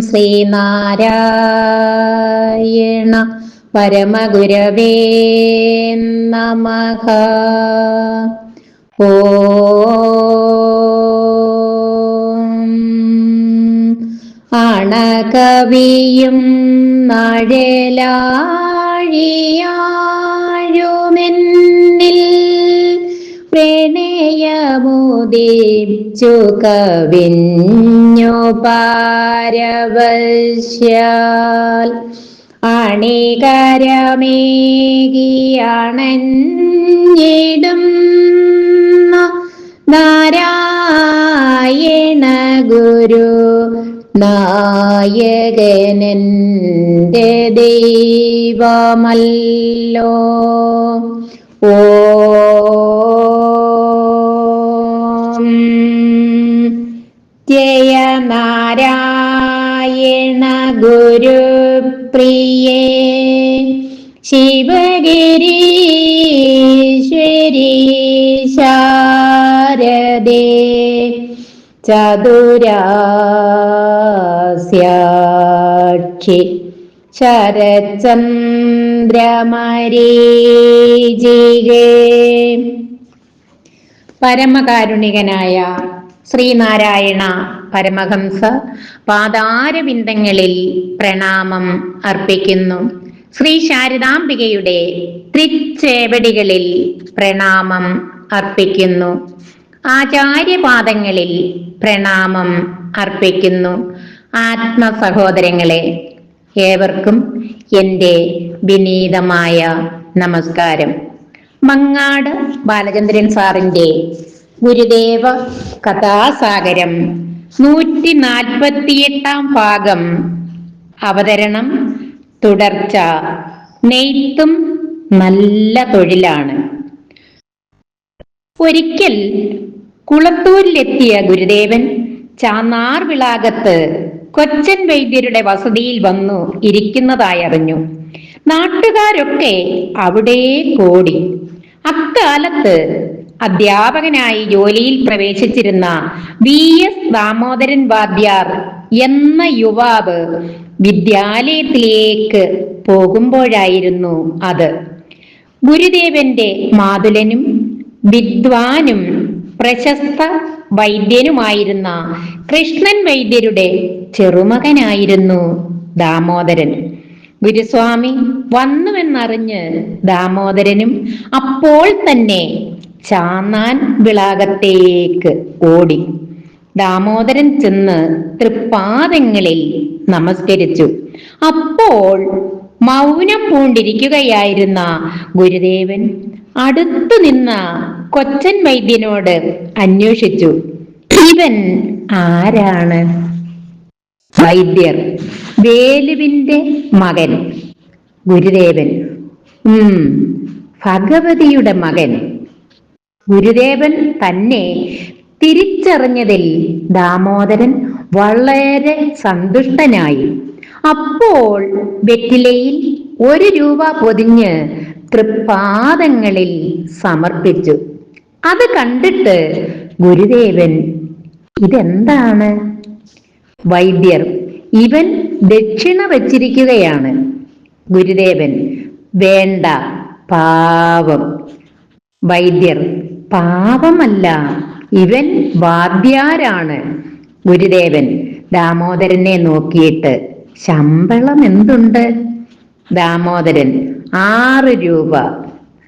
ശ്രീനാരായണ പരമഗുരവേ നമ. ഓ. അണകവിയും നഴലാഴിയാഴുമെന്നിൽ പ്രണയമുദീപ്ച്ചു കവിഞ്ഞു പാരവശ്യാൽ. അണികരമേകിയണഞ്ഞിടും നാരായണ ഗുരു നായകനന്റെ ദൈവമല്ലോ. ഓം ജയ നാരായണ ഗുരുപ്രിയേ ശിവഗിരീശ്വരി ശാരദേ ചതുരാസ്യാക്ഷി ശരചന്ദ്രമരീചികേ പരമകാരുണികനായ ശ്രീനാരായണ പരമഹംസ പാതാരവിന്ദങ്ങളിൽ പ്രണാമം അർപ്പിക്കുന്നു. ശ്രീ ശാരദാംബികയുടെ തൃച്ചേവടികളിൽ പ്രണാമം അർപ്പിക്കുന്നു. ആചാര്യപാദങ്ങളിൽ പ്രണാമം അർപ്പിക്കുന്നു. ആത്മസഹോദരങ്ങളെ ഏവർക്കും എന്റെ വിനീതമായ നമസ്കാരം. മങ്ങാട് ബാലചന്ദ്രൻ സാറിന്റെ ഗുരുദേവ കഥാസാഗരം. നൂറ്റി നാൽപ്പത്തിയെട്ടാം ഭാഗം. അവതരണം തുടർച്ച. നെയ്ത്തും നല്ല തൊഴിലാണ്. ഒരിക്കൽ കുളത്തൂരിലെത്തിയ ഗുരുദേവൻ ചാന്നാർ വിളാകത്ത് കൊച്ചൻ വൈദ്യരുടെ വസതിയിൽ വന്നു ഇരിക്കുന്നതായി അറിഞ്ഞു. നാട്ടുകാരൊക്കെ അവിടെ കൂടി. അക്കാലത്ത് അധ്യാപകനായി ജോലിയിൽ പ്രവേശിച്ചിരുന്ന വി എസ് ദാമോദരൻ വാദ്യാർ എന്ന യുവാവ് വിദ്യാലയത്തിലേക്ക് പോകുമ്പോഴായിരുന്നു അത്. ഗുരുദേവന്റെ മാതുലനും വിദ്വാനും പ്രശസ്ത വൈദ്യനുമായിരുന്ന കൃഷ്ണൻ വൈദ്യരുടെ ചെറുമകനായിരുന്നു ദാമോദരൻ. ഗുരുസ്വാമി വന്നുവെന്നറിഞ്ഞ് ദാമോദരനും അപ്പോൾ തന്നെ ചാന്നാൻ വിളാകത്തേക്ക് ഓടി. ദാമോദരൻ ചെന്ന് തൃപ്പാദങ്ങളിൽ നമസ്കരിച്ചു. അപ്പോൾ മൗനം പൂണ്ടിരിക്കുകയായിരുന്ന ഗുരുദേവൻ അടുത്തു നിന്ന കൊച്ചൻ വൈദ്യനോട് അന്വേഷിച്ചു. ഇവൻ ആരാണ്? വൈദ്യർ. വേലുവിന്റെ മകൻ. ഗുരുദേവൻ. ഉം ഭഗവതിയുടെ മകൻ. ഗുരുദേവൻ തന്നെ തിരിച്ചറിഞ്ഞതിൽ ദാമോദരൻ വളരെ സന്തുഷ്ടനായി. അപ്പോൾ വെറ്റിലയിൽ ഒരു രൂപ പൊതിഞ്ഞ് തൃപ്പാദങ്ങളിൽ സമർപ്പിച്ചു. അത് കണ്ടിട്ട് ഗുരുദേവൻ ഇതെന്താണ്? വൈദ്യർ. ഇവൻ ദക്ഷിണ വച്ചിരിക്കുകയാണ്. ഗുരുദേവൻ വേണ്ട പാവം. വൈദ്യർ പാവമല്ല ഇവൻ വാദ്യാരാണ്. ഗുരുദേവൻ ദാമോദരനെ നോക്കിയിട്ട് ശമ്പളം എന്തുണ്ട്? ദാമോദരൻ ആറ് രൂപ.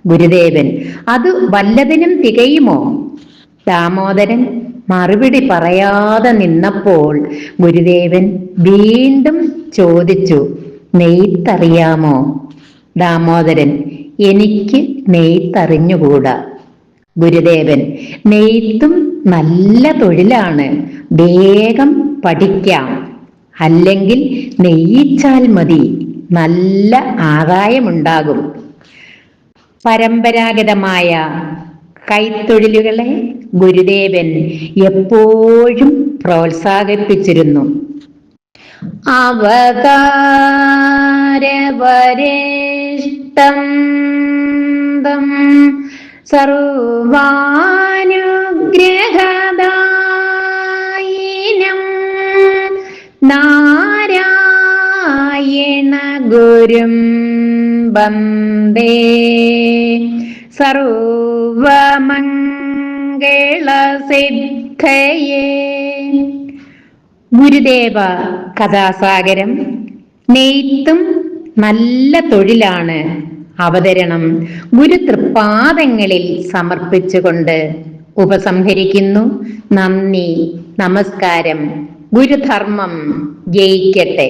ഗുരുദേവൻ അത് വല്ലതിനും തികയുമോ? ദാമോദരൻ മറുപടി പറയാതെ നിന്നപ്പോൾ ഗുരുദേവൻ വീണ്ടും ചോദിച്ചു നെയ്ത്തറിയാമോ? ദാമോദരൻ എനിക്ക് നെയ്ത്തറിഞ്ഞുകൂടാ. ഗുരുദേവൻ നെയ്ത്തും നല്ല തൊഴിലാണ് വേഗം പഠിക്കാം. അല്ലെങ്കിൽ നെയ്യിച്ചാൽ മതി നല്ല ആദായമുണ്ടാകും. പരമ്പരാഗതമായ കൈത്തൊഴിലുകളെ ഗുരുദേവൻ എപ്പോഴും പ്രോത്സാഹിപ്പിച്ചിരുന്നു. അവതാരവരേഷ്ടം സർവാനുഗ്രഹദായിനം നാരായണ സദ്ഗുരും വന്ദേ. സർവമംഗളസിദ്ധയേ ഗുരുദേവ കഥാസാഗരം. നെയ്ത്തും നല്ല തൊഴിലാണ് അവതരണം. ഗുരു തൃപ്പാദങ്ങളിൽ സമർപ്പിച്ചുകൊണ്ട് ഉപസംഹരിക്കുന്നു. നന്ദി നമസ്കാരം. ഗുരുധർമ്മം ജയിക്കട്ടെ.